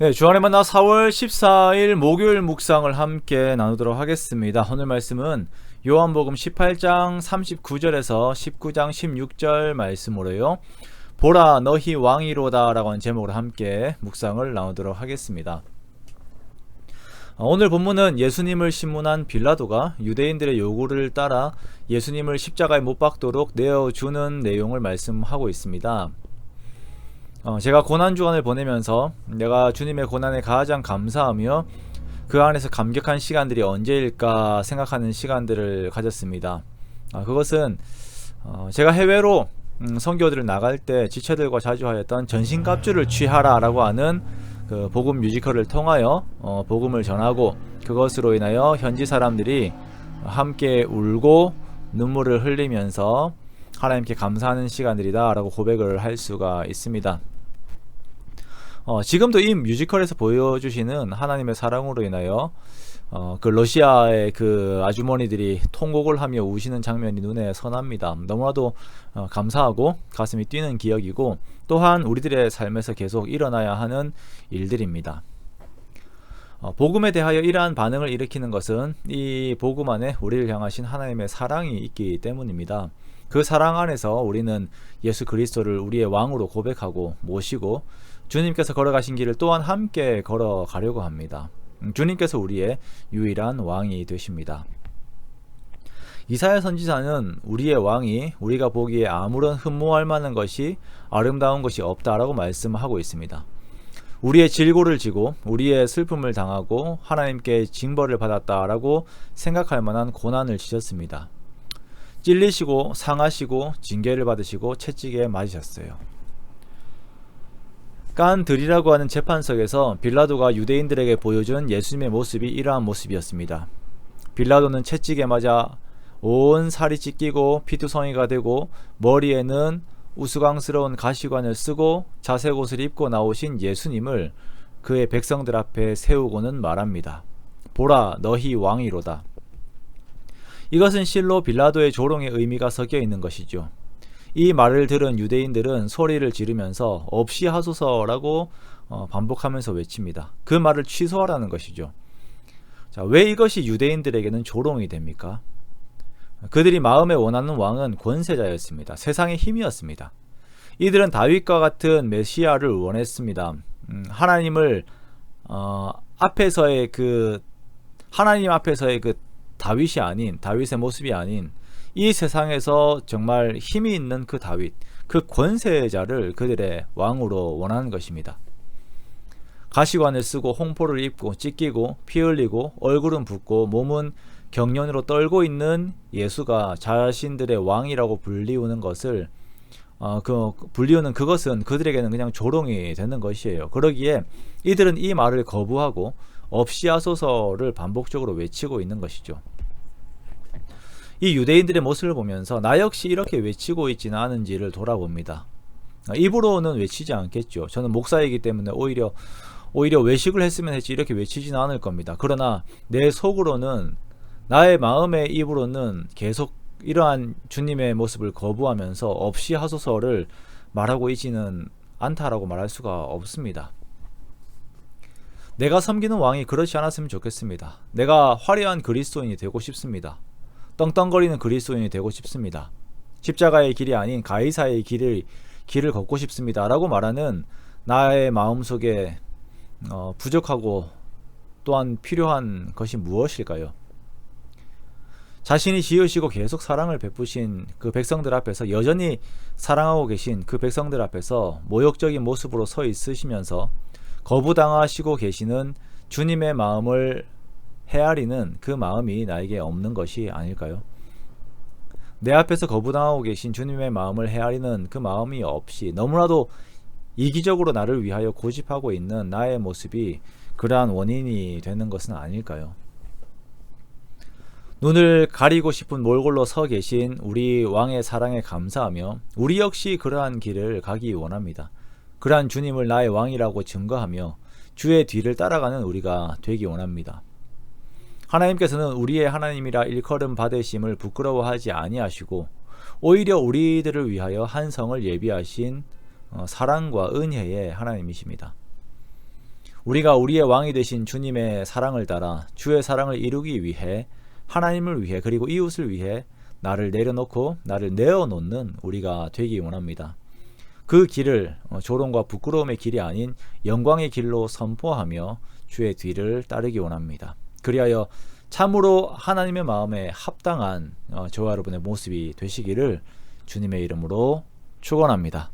네, 주안의 만나 4월 14일 목요일 묵상을 함께 나누도록 하겠습니다. 오늘 말씀은 요한복음 18장 39절에서 19장 16절 말씀으로요. 보라 너희 왕이로다라고 하는 제목으로 함께 묵상을 나누도록 하겠습니다. 어, 오늘 본문은 예수님을 신문한 빌라도가 유대인들의 요구를 따라 예수님을 십자가에 못 박도록 내어주는 내용을 말씀하고 있습니다. 어, 제가 고난 주간을 보내면서 내가 주님의 고난에 가장 감사하며 그 안에서 감격한 시간들이 언제일까 생각하는 시간들을 가졌습니다. 아, 그것은 어, 제가 해외로 음, 선교들을 나갈 때 지체들과 자주 하였던 전신갑주를 취하라라고 하는 그 복음 뮤지컬을 통하여 어, 복음을 전하고 그것으로 인하여 현지 사람들이 함께 울고 눈물을 흘리면서 하나님께 감사하는 시간들이다라고 고백을 할 수가 있습니다. 어, 지금도 이 뮤지컬에서 보여주시는 하나님의 사랑으로 인하여 어, 그 러시아의 그 아주머니들이 통곡을 하며 우시는 장면이 눈에 선합니다. 너무나도 어, 감사하고 가슴이 뛰는 기억이고 또한 우리들의 삶에서 계속 일어나야 하는 일들입니다. 어, 복음에 대하여 이러한 반응을 일으키는 것은 이 복음 안에 우리를 향하신 하나님의 사랑이 있기 때문입니다. 그 사랑 안에서 우리는 예수 그리스도를 우리의 왕으로 고백하고 모시고 주님께서 걸어가신 길을 또한 함께 걸어가려고 합니다. 음, 주님께서 우리의 유일한 왕이 되십니다. 이사야 선지자는 우리의 왕이 우리가 보기에 아무런 흠모할 만한 것이 아름다운 것이 없다라고 말씀하고 있습니다. 우리의 질고를 지고 우리의 슬픔을 당하고 하나님께 징벌을 받았다라고 생각할 만한 고난을 지셨습니다. 찔리시고 상하시고 징계를 받으시고 채찍에 맞으셨어요. 깐들이라고 하는 재판석에서 빌라도가 유대인들에게 보여준 예수님의 모습이 이러한 모습이었습니다. 빌라도는 채찍에 맞아 온 살이 찢기고 피투성이가 되고 머리에는 우스꽝스러운 가시관을 쓰고 자색 옷을 입고 나오신 예수님을 그의 백성들 앞에 세우고는 말합니다. 보라 너희 왕이로다. 이것은 실로 빌라도의 조롱의 의미가 섞여 있는 것이죠. 이 말을 들은 유대인들은 소리를 지르면서 없이 하소서라고 어, 반복하면서 외칩니다. 그 말을 취소하라는 것이죠. 자, 왜 이것이 유대인들에게는 조롱이 됩니까? 그들이 마음에 원하는 왕은 권세자였습니다. 세상의 힘이었습니다. 이들은 다윗과 같은 메시아를 원했습니다. 음, 하나님을 어, 앞에서의 그 하나님 앞에서의 그 다윗이 아닌 다윗의 모습이 아닌 이 세상에서 정말 힘이 있는 그 다윗, 그 권세자를 그들의 왕으로 원하는 것입니다. 가시관을 쓰고 홍포를 입고 찢기고 피 흘리고 얼굴은 붓고 몸은 경련으로 떨고 있는 예수가 자신들의 왕이라고 불리우는 것을 어, 그 불리우는 그것은 그들에게는 그냥 조롱이 되는 것이에요. 그러기에 이들은 이 말을 거부하고 없이 하소서를 반복적으로 외치고 있는 것이죠. 이 유대인들의 모습을 보면서 나 역시 이렇게 외치고 있지는 않은지를 돌아봅니다. 입으로는 외치지 않겠죠. 저는 목사이기 때문에 오히려 오히려 외식을 했으면 했지 이렇게 외치지는 않을 겁니다. 그러나 내 속으로는 나의 마음의 입으로는 계속 이러한 주님의 모습을 거부하면서 없이 하소서를 말하고 있지는 않다라고 말할 수가 없습니다. 내가 섬기는 왕이 그렇지 않았으면 좋겠습니다. 내가 화려한 그리스도인이 되고 싶습니다. 떵떵거리는 그리스도인이 되고 싶습니다. 십자가의 길이 아닌 가이사의 길을 길을 걷고 싶습니다라고 말하는 나의 마음속에 어, 부족하고 또한 필요한 것이 무엇일까요? 자신이 지으시고 계속 사랑을 베푸신 그 백성들 앞에서 여전히 사랑하고 계신 그 백성들 앞에서 모욕적인 모습으로 서 있으시면서 거부당하시고 계시는 주님의 마음을 헤아리는 그 마음이 나에게 없는 것이 아닐까요? 내 앞에서 거부당하고 계신 주님의 마음을 헤아리는 그 마음이 없이 너무나도 이기적으로 나를 위하여 고집하고 있는 나의 모습이 그러한 원인이 되는 것은 아닐까요? 눈을 가리고 싶은 몰골로 서 계신 우리 왕의 사랑에 감사하며 우리 역시 그러한 길을 가기 원합니다. 그러한 주님을 나의 왕이라고 증거하며 주의 뒤를 따라가는 우리가 되기 원합니다. 하나님께서는 우리의 하나님이라 일컬음 받으심을 부끄러워하지 아니하시고 오히려 우리들을 위하여 한 성을 예비하신 어, 사랑과 은혜의 하나님이십니다. 우리가 우리의 왕이 되신 주님의 사랑을 따라 주의 사랑을 이루기 위해 하나님을 위해 그리고 이웃을 위해 나를 내려놓고 나를 내어놓는 우리가 되기 원합니다. 그 길을 어, 조롱과 부끄러움의 길이 아닌 영광의 길로 선포하며 주의 뒤를 따르기 원합니다. 그리하여 참으로 하나님의 마음에 합당한 어, 저와 여러분의 모습이 되시기를 주님의 이름으로 축원합니다.